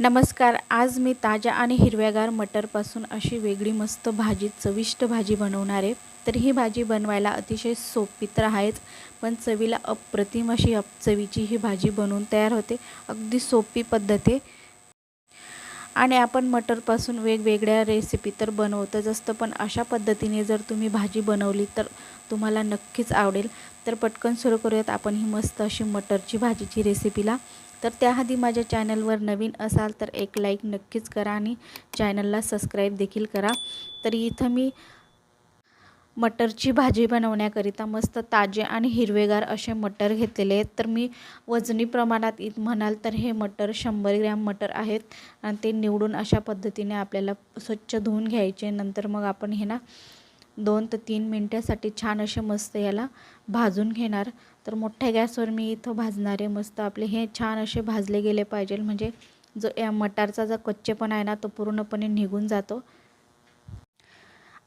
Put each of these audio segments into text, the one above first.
नमस्कार आज मी ताज्या आणि हिरव्यागार मटरपासून अशी वेगळी मस्त भाजी चविष्ट भाजी बनवणार आहे. तर ही भाजी बनवायला अतिशय सोपी तर आहेच पण चवीला अप्रतिम अशी अप चवीची ही भाजी बनवून तयार होते. अगदी सोपी पद्धत आहे. आणि आपण मटरपासून वेगवेगळ्या रेसिपी तर बनवतच असतं पण अशा पद्धतीने जर तुम्ही भाजी बनवली तर तुम्हाला नक्कीच आवडेल. तर पटकन सुरू करूयात आपण ही मस्त अशी मटरची भाजीची रेसिपीला तर त्याआधी माझ्या चॅनलवर नवीन असाल तर एक लाईक नक्कीच करा आणि चॅनलला सबस्क्राईब देखील करा. तर इथं मी मटरची भाजी बनवण्याकरिता मस्त ताजे आणि हिरवेगार असे मटर घेतलेले आहेत. तर मी वजनी प्रमाणात इत म्हणाल तर हे मटर शंभर ग्रॅम मटर आहेत. आणि ते निवडून अशा पद्धतीने आपल्याला स्वच्छ धुवून घ्यायचे. नंतर मग आपण हे ना दोन ते तीन मिनटासाठी छान असे मस्त याला भाजून घेणार. तर मोठ्या गॅसवर मी इथं भाजणारे मस्त आपले हे छान असे भाजले गेले पाहिजे. म्हणजे जो या मटारचा जो कच्चेपणा आहे ना तो पूर्णपणे निघून जातो.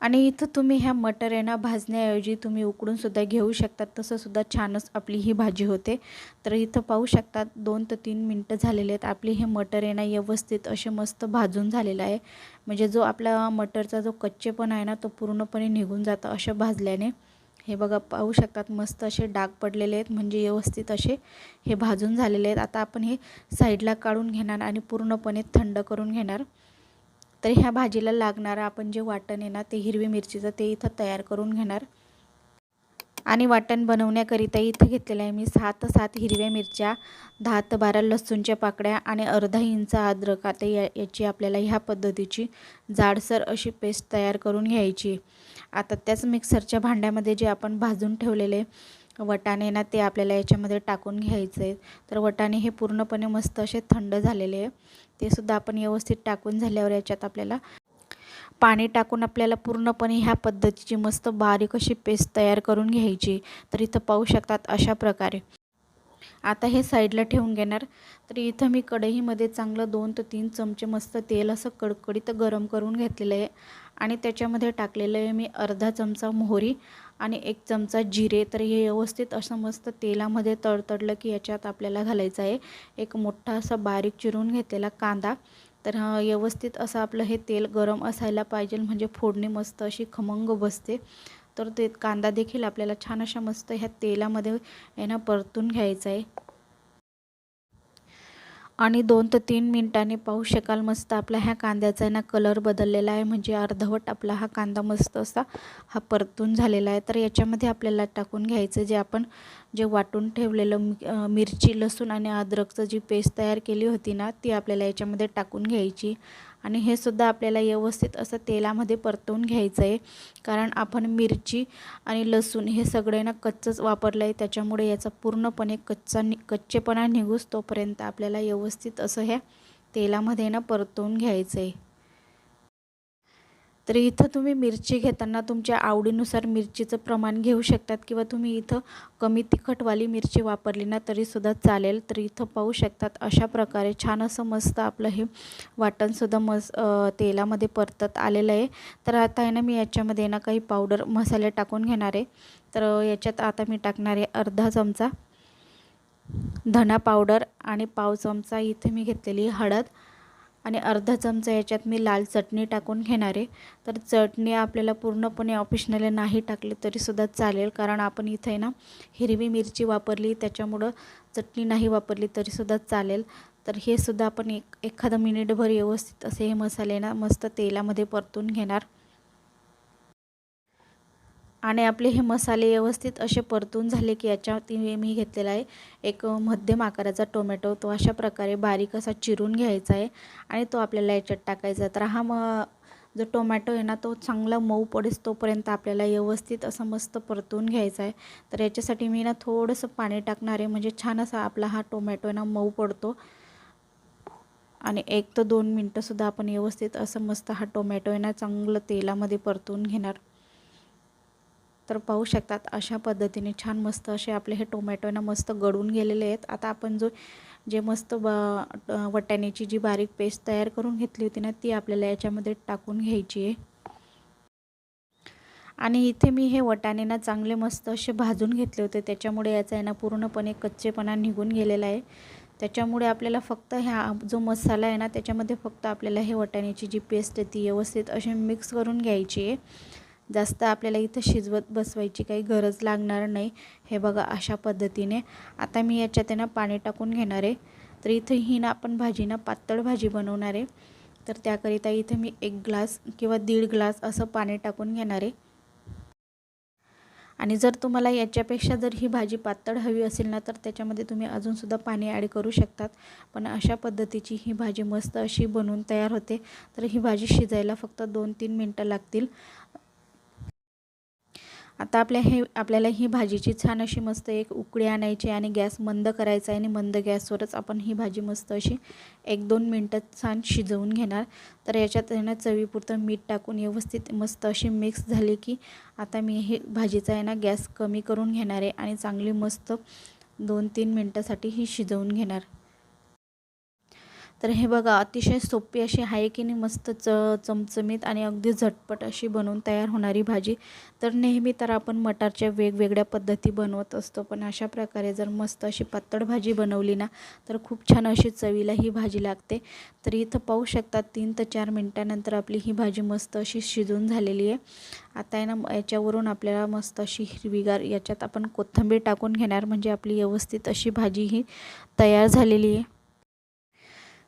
आणि इथं तुम्ही ह्या मटर आहे ना भाजण्याऐवजी तुम्ही उकडूनसुद्धा घेऊ शकतात तसंसुद्धा छानच आपली ही भाजी होते. तर इथं पाहू शकतात दोन ते तीन मिनटं झालेले आहेत. आपली हे मटर आहे ना व्यवस्थित असे मस्त भाजून झालेलं आहे. म्हणजे जो आपला मटरचा जो कच्चेपण आहे ना तो पूर्णपणे निघून जातं अशा भाजल्याने. हे बघा पाहू शकतात मस्त असे डाग पडलेले आहेत. म्हणजे व्यवस्थित असे हे भाजून झालेले आहेत. आता आपण हे साईडला काढून घेणार आणि पूर्णपणे थंड करून घेणार. तर ह्या भाजीला लागणारं आपण जे वाटण आहे ना ते हिरवी मिरचीचं ते इथं तयार करून घेणार. आणि वाटण बनवण्याकरिता इथं घेतलेलं आहे मी सात सात हिरव्या मिरच्या दहा ते बारा लसूणच्या पाकड्या आणि अर्धा इंच अद्रक. आता या याची आपल्याला ह्या पद्धतीची जाडसर अशी पेस्ट तयार करून घ्यायची. आता त्याच मिक्सरच्या भांड्यामध्ये जे आपण भाजून ठेवलेले वटाणे ना ते आपल्याला याच्यामध्ये टाकून घ्यायचे. आहे तर वटाणे हे पूर्णपणे मस्त असे थंड झालेले आहे. ते सुद्धा आपण व्यवस्थित टाकून झाल्यावर याच्यात आपल्याला पाणी टाकून आपल्याला पूर्णपणे ह्या पद्धतीची मस्त बारीक अशी पेस्ट तयार करून घ्यायची. तर इथं पाहू शकतात अशा प्रकारे. आता हे साईडला ठेवून घेणार. तर इथं मी कढईमध्ये चांगलं दोन ते तीन चमचे मस्त तेल असं कडकडीत गरम करून घेतलेलं आहे. आणि त्याच्यामध्ये टाकलेलं आहे मी अर्धा चमचा मोहरी. आणि एक चमचा जिरे तर हे व्यवस्थित असं मस्त तेलामध्ये तडतडलं की याच्यात आपल्याला घालायचं आहे. एक मोठा असा बारीक चिरून घेतलेला कांदा. तर व्यवस्थित असं आपलं हे तेल गरम असायला पाहिजे म्हणजे फोडणी मस्त अशी खमंग बसते. तर ते कांदा देखील आपल्याला छान अशा मस्त ह्या तेलामध्ये यानं परतून घ्यायचा आहे. आणि दोन ते तीन मिनटांनी पाहू शकाल मस्त आपला ह्या कांद्याचा ना कलर बदललेला आहे. म्हणजे अर्धवट आपला हा कांदा मस्त असा हा परतून झालेला आहे. तर याच्यामध्ये आपल्याला टाकून घ्यायचं जे आपण जे वाटून ठेवलेलं मिरची लसूण आणि अद्रकचं जी पेस्ट तयार केली होती ना ती आपल्याला याच्यामध्ये टाकून घ्यायची. आणि हे सुद्धा आपल्याला व्यवस्थित असं तेलामध्ये परतवून घ्यायचं आहे कारण आपण मिरची आणि लसूण हे सगळे ना कच्चंच वापरलं आहे त्याच्यामुळे याचा पूर्णपणे कच्चा नि कच्चेपणा निघूस तोपर्यंत आपल्याला व्यवस्थित असं ह्या तेलामध्ये ना परतवून घ्यायचं आहे तर इथं तुम्ही मिरची घेताना तुमच्या आवडीनुसार मिरचीचं प्रमाण घेऊ शकतात किंवा तुम्ही इथं कमी तिखटवाली मिरची वापरली ना तरीसुद्धा चालेल. तर इथं पाहू शकतात अशा प्रकारे छान असं मस्त आपलं हे वाटणसुद्धा मस तेलामध्ये परतत आलेलं आहे. तर आता आहे ना मी याच्यामध्ये ना काही पावडर मसाले टाकून घेणार आहे. तर याच्यात आता मी टाकणार आहे अर्धा चमचा धना पावडर आणि पाव चमचा इथे मी घेतलेली हळद. आणि अर्धा चमचा याच्यात मी लाल चटणी टाकून घेणार आहे. तर चटणी आपल्याला पूर्णपणे ऑप्शनल नाही टाकली तरीसुद्धा चालेल. कारण आपण इथे ना हिरवी मिरची वापरली त्याच्यामुळं चटणी नाही वापरली तरीसुद्धा चालेल. तर हे सुद्धा आपण एक एखादं मिनिटभर व्यवस्थित असे हे मसाले ना मस्त तेलामध्ये परतून घेणार. आणि आपले हे मसाले व्यवस्थित असे परतून झाले की याच्यात मी घेतलेला आहे. एक मध्यम आकाराचा टोमॅटो. तो अशा प्रकारे बारीक असा चिरून घ्यायचा आहे आणि तो आपल्याला याच्यात टाकायचा तर हा म जो टोमॅटो आहे ना तो चांगला मऊ पडेस तोपर्यंत आपल्याला व्यवस्थित असं मस्त परतून घ्यायचा आहे. तर याच्यासाठी मी ना थोडंसं पाणी टाकणार आहे. म्हणजे छान असा आपला हा टोमॅटो आहे ना मऊ पडतो. आणि एक तर दोन मिनटंसुद्धा आपण व्यवस्थित असं मस्त हा टोमॅटो आहे ना चांगलं तेलामध्ये परतून घेणार. तर पाहू शकतात अशा पद्धतीने छान मस्त असे आपले हे टोमॅटो ना मस्त गळून गेलेले आहेत. आता आपण जो जे मस्त ब वटाण्याची जी बारीक पेस्ट तयार करून घेतली होती ना ती आपल्याला याच्यामध्ये टाकून घ्यायची आहे. आणि इथे मी हे वटाणे ना चांगले मस्त असे भाजून घेतले होते. त्याच्यामुळे याचा आहे ना पूर्णपणे कच्चेपणा निघून गेलेला आहे. त्याच्यामुळे आपल्याला फक्त ह्या जो मसाला आहे ना त्याच्यामध्ये फक्त आपल्याला हे वाटाण्याची जी पेस्ट आहे ती व्यवस्थित अशी मिक्स करून घ्यायची आहे. जास्त आपल्याला इथं शिजवत बसवायची काही गरज लागणार नाही. हे बघा अशा पद्धतीने. आता मी याच्यात आहे ना पाणी टाकून घेणार आहे. तर इथं ही ना आपण भाजी ना पातळ भाजी बनवणार आहे. तर त्याकरिता इथं मी एक ग्लास किंवा दीड ग्लास असं पाणी टाकून घेणार आहे. आणि जर तुम्हाला याच्यापेक्षा जर ही भाजी पातळ हवी असेल ना तर त्याच्यामध्ये तुम्ही अजूनसुद्धा पाणी ॲड करू शकतात. पण अशा पद्धतीची ही भाजी मस्त अशी बनवून तयार होते. तर ही भाजी शिजायला फक्त दोन तीन मिनटं लागतील. आता आपल्या हे आपल्याला ही भाजीची छान अशी मस्त एक उकळी आणायची आणि गॅस मंद करायचा आहे आणि मंद गॅसवरच आपण ही भाजी मस्त अशी एक दोन मिनटं छान शिजवून घेणार. तर याच्यात आहे ना चवीपुरतं मीठ टाकून व्यवस्थित मस्त अशी मिक्स झाली की आता मी हे भाजीचा आहे ना गॅस कमी करून घेणार आहे आणि चांगली मस्त दोन तीन मिनटासाठी ही शिजवून घेणार. तर हे बघा अतिशय सोपी अशी आहे की नाही मस्त च चमचमीत आणि अगदी झटपट अशी बनवून तयार होणारी भाजी. तर नेहमी तर आपण मटारच्या वेगवेगळ्या पद्धती बनवत असतो पण अशा प्रकारे जर मस्त अशी पातळ भाजी बनवली ना तर खूप छान अशी चवीला ही भाजी लागते. तर इथं पाहू शकतात तीन ते चार मिनटानंतर आपली ही भाजी मस्त अशी शिजून झालेली आहे. आता आहे ना याच्यावरून आपल्याला मस्त अशी हिरवीगार याच्यात आपण कोथिंबीर टाकून घेणार म्हणजे आपली व्यवस्थित अशी भाजी ही तयार झालेली आहे.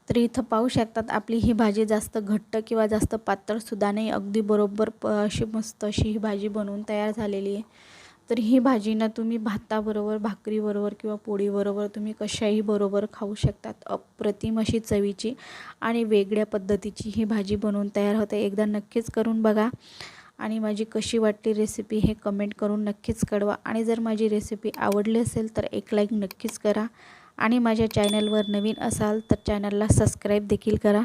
तर इथं पाहू शकतात आपली ही भाजी जास्त घट्ट किंवा जास्त पातळसुद्धा नाही. अगदी बरोबर प अशी मस्त अशी ही भाजी बनवून तयार झालेली आहे. तर ही भाजी ना तुम्ही भाताबरोबर भाकरीबरोबर किंवा पोळीबरोबर तुम्ही कशाही बरोबर खाऊ शकतात. अप्रतिम अशी चवीची आणि वेगळ्या पद्धतीची ही भाजी बनवून तयार होते. एकदा नक्कीच करून बघा. आणि माझी कशी वाटली रेसिपी हे कमेंट करून नक्कीच कळवा. आणि जर माझी रेसिपी आवडली असेल तर एक लाईक नक्कीच करा. आणि माझ्या चॅनलवर नवीन असाल तर चॅनलला सबस्क्राईब देखील करा.